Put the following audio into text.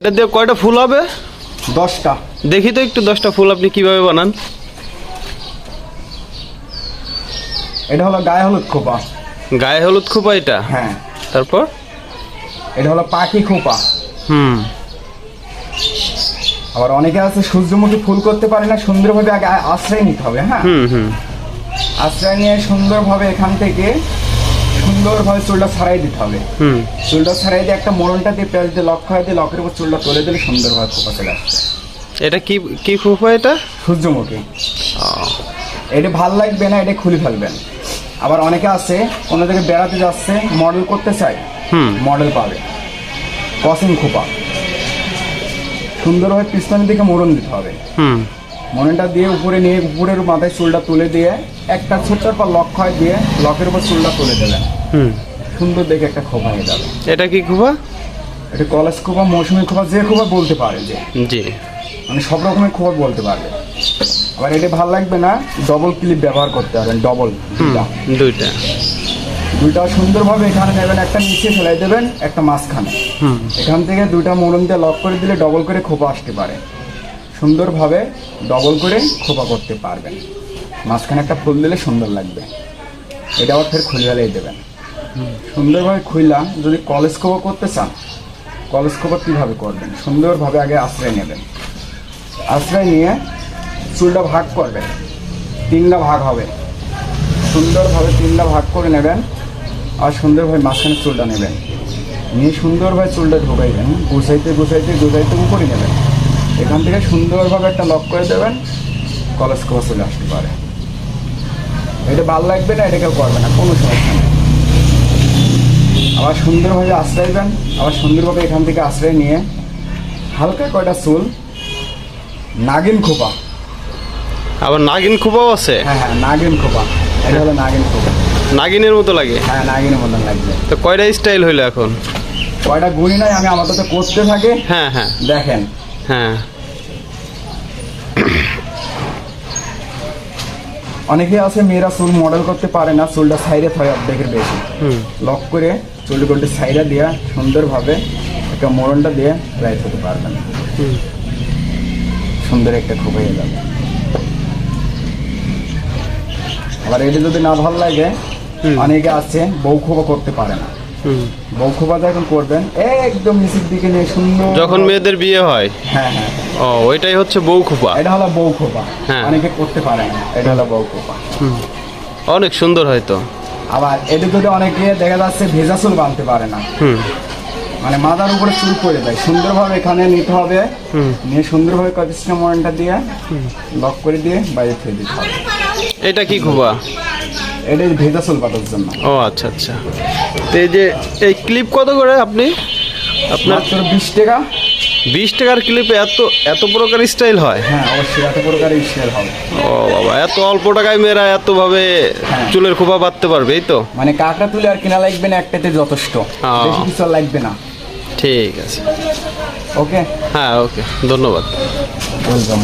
এটা দিয়ে কয়টা ফুল হবে? দশটা। দেখি তো একটু দশটা ফুল আপনি কীভাবে বানান। এটা হলো গায়ে হলুদ খোপা। গায়ে হলুদ খোপা এটা? হ্যাঁ। তারপর? এটা হলো পাখি খোপা। হুম। আবার অনেকে আছে সূর্যমুখী ফুল করতে পারে না সুন্দরভাবে আগে আশ্রয় নিতে হবে হ্যাঁ? হুম হুম। আশ্রয় নিয়ে সুন্দরভাবে এখান থেকে সুন্দরভাবে চুলটা ছাড়াই দিতে হবে। হুম। চুলটা ছাড়াই দিয়ে একটা মোড়নটা দিয়ে পেঁয়াজ দিয়ে লক করে দিয়ে লকের উপর চুলটা তুলে দিলে সুন্দরভাবে খোপা চলে আসছে এটা কি কি খোপা এটা? সূর্যমুখী। এটা ভালো লাগবে না এটা খুলে ফেলবেন। আবার অনেকে আছে কোনো দিকে বেড়াতে যাচ্ছে মডেল করতে চায় হুম। মডেল পাবে। কসিং খোপা। সুন্দরভাবে পিছনের দিকে মোড়ন দিতে হবে। হুম। মনেটা দিয়ে উপরে নিয়ে উপরের মাথায় চুলটা তুলে দিয়ে একটা ছোট্টার পর লক হয় দিয়ে লকের উপর চুলটা তুলে দেবেন হুম। সুন্দর দেখে একটা খোপা হয়ে যাবে এটা কি খোপা? এটা কলেজ খোপা মৌসুমি খোপা যে খোপা বলতে পারে যে। জি। মানে সব রকমের খোপা বলতে পারবে আবার এটা ভালো লাগবে না ডবল ক্লিপ ব্যবহার করতে পারবেন ডবল দুইটা। দুইটা। দুইটা সুন্দরভাবে এখানে নেবেন একটা নিচে ফেলাই দেবেন একটা মাঝখানে। হুম। এখান থেকে দুইটা মোড়ন দিয়ে লক করে দিলে ডবল করে খোপা আসতে পারে। সুন্দরভাবে ডবল করে খোপা করতে পারবেন। মাঝখানে একটা ফুল দিলে সুন্দর লাগবে। এটা আবার ফের খুলে ফেলেই দেবেন সুন্দরভাবে খুইলা যদি কলেজ খোপা করতে চান কলেজ খোপা কীভাবে করবেন? সুন্দরভাবে আগে আশ্রয় নেবেন। আশ্রয় নিয়ে চুলটা ভাগ করবেন। তিনটা ভাগ হবে। সুন্দরভাবে তিনটা ভাগ করে নেবেন আর সুন্দরভাবে মাঝখানে চুলটা নেবেন। নিয়ে সুন্দরভাবে চুলটা ঢোকাইবেন গুছাইতে গুছাইতে গুছাইতে উপরে নেবেন। এখান থেকে সুন্দরভাবে একটা লক করে দেবেন কলেজ খোপা চলে আসতে পারে। এটা ভালো লাগবে না এটা কেউ করবে না কোনো সমস্যা নেই। আবার সুন্দরভাবে আশ্রয়বেন আবার সুন্দরভাবে এখান থেকে আশ্রয় নিয়ে হালকা কয়টা চুল নাগিন খোপা। আবার নাগিন খোপাও আছে? হ্যাঁ হ্যাঁ নাগিন খোপা। এটা হলো নাগিন খোপা। নাগিনের মতো লাগে? হ্যাঁ নাগিনের মতন লাগবে। তো কয়টা স্টাইল হইল এখন? কয়টা গুণি নাই আমি আমার তো করতে থাকে। হ্যাঁ হ্যাঁ। দেখেন হ্যাঁ। অনেকে আছে মেয়েরা চুল মডেল করতে পারে না চুলটা সাইডে হয় অর্ধেকের বেশি। লক করে চুল গোলটা সাইডে দিয়ে সুন্দরভাবে একটা মোড়নটা দিয়ে রাইট হতে পারবেন। সুন্দর একটা খুব হয়ে যাবে। আবার এটা যদি না ভালো লাগে অনেকে আছে বউ খোপা করতে পারে না। খোপা যখন করবেন। একদম নিচের দিকে নিয়ে সুন্দর যখন মেয়েদের বিয়ে হয়? হ্যাঁ হ্যাঁ। ও ওইটাই হচ্ছে বউ খোপা এটা হলো বউ খোপা হ্যাঁ। অনেকে করতে পারে না। এটা হলো বউ খোপা অনেক সুন্দর হয়তো। আবার এটা যদি অনেকে দেখা যাচ্ছে ভেজা চুল বাঁধতে পারে না। হুম। মানে মাথার উপরে চুল পড়ে যায়। সুন্দরভাবে এখানে নিতে হবে। হুম। নিয়ে সুন্দরভাবে কপিসটা মনটা দিয়ে লক করে দিয়ে বাইরে ফেলে দিতে হবে। এটা কি খোপা? এটা ভেজা চুল পাতার জন্য। ও আচ্ছা আচ্ছা। তো এই যে এই ক্লিপ কত করে আপনি? আপনার মাত্র বিশ টাকা। বিশ টাকার ক্লিপে এত এত প্রকার স্টাইল হয়? হ্যাঁ অবশ্যই এত প্রকার হবে। ও বাবা এত অল্প টাকায় মেয়েরা এতভাবে হ্যাঁ। চুলের খোপা বাঁধতে পারবে এই তো? মানে কাঁকড়া তুলে আর কিনা লাগবে না একটাতে যথেষ্ট। বেশি কিছু লাগবে না। ঠিক আছে। ওকে? হ্যাঁ ওকে ধন্যবাদ। ওয়েলকাম